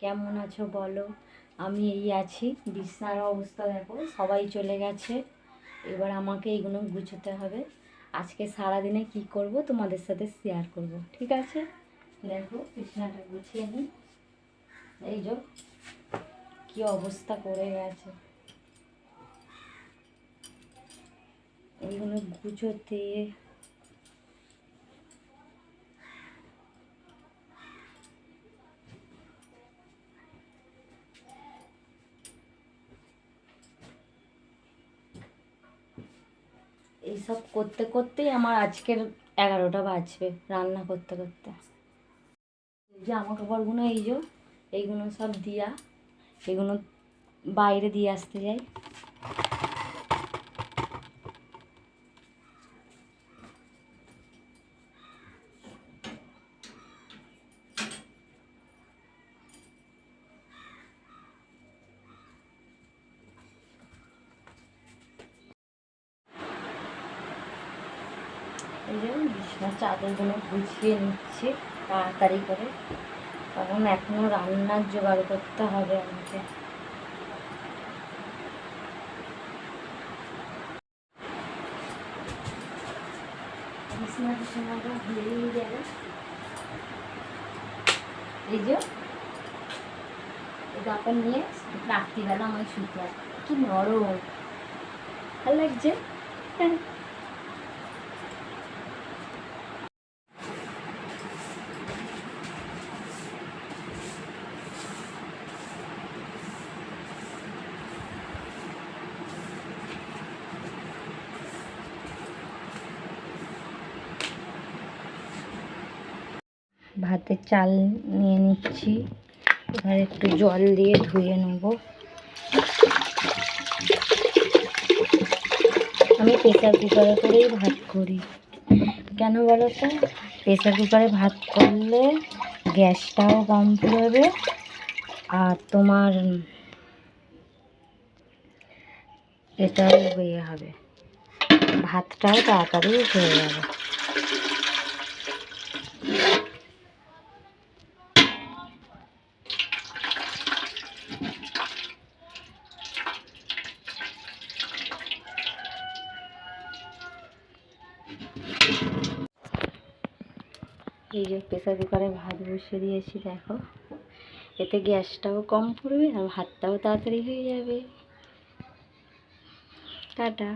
কেমন আছো বলো? আমি এই আছি। বিছনার অবস্থা দেখো, সবাই চলে গেছে। এবার আমাকে এইগুলো গুছোতে হবে। আজকে সারাদিনে কি করব তোমাদের সাথে শেয়ার করব, ঠিক আছে? দেখো, বিছনাটা গুছিয়ে নিই। এই যে, কি অবস্থা করে গেছে। এইগুলো গুছোতে এইসব করতে করতেই আমার আজকের এগারোটা বাজবে রান্না করতে করতে। জামা কাপড়গুলো এই যে এইগুলো সব দিয়া এগুলো বাইরে দিয়ে আসতে যাই। এই যে বিছনার চাদরগুলো গুছিয়ে নিচ্ছি তাড়াতাড়ি করে। কারণ এখনও রান্নার জোগাড় করতে হবে আমাকে। বিছনা বিছানাটা হয়েই গেল এই যে কাপড় নিয়ে রাত্রিবেলা আমার শুতে কি নরম। ভালো লাগছে? হ্যাঁ। ভাতের চাল নিয়ে নিচ্ছি। এবার একটু জল দিয়ে ধুয়ে নেব। আমি প্রেসার কুকারে করেই ভাত করি। কেন বলো তো প্রেসার কুকারে ভাত করলে গ্যাসটাও কম পুড়বে আর তোমার এটাও ইয়ে হবে ভাতটাও তাড়াতাড়ি হয়ে যাবে। এই যে প্রেসার কুকারে ভাত বসিয়ে দিয়েছি, দেখো। এতে গ্যাসটাও কম পড়বে আর ভাতটাও তাড়াতাড়ি হয়ে যাবে। টাটা।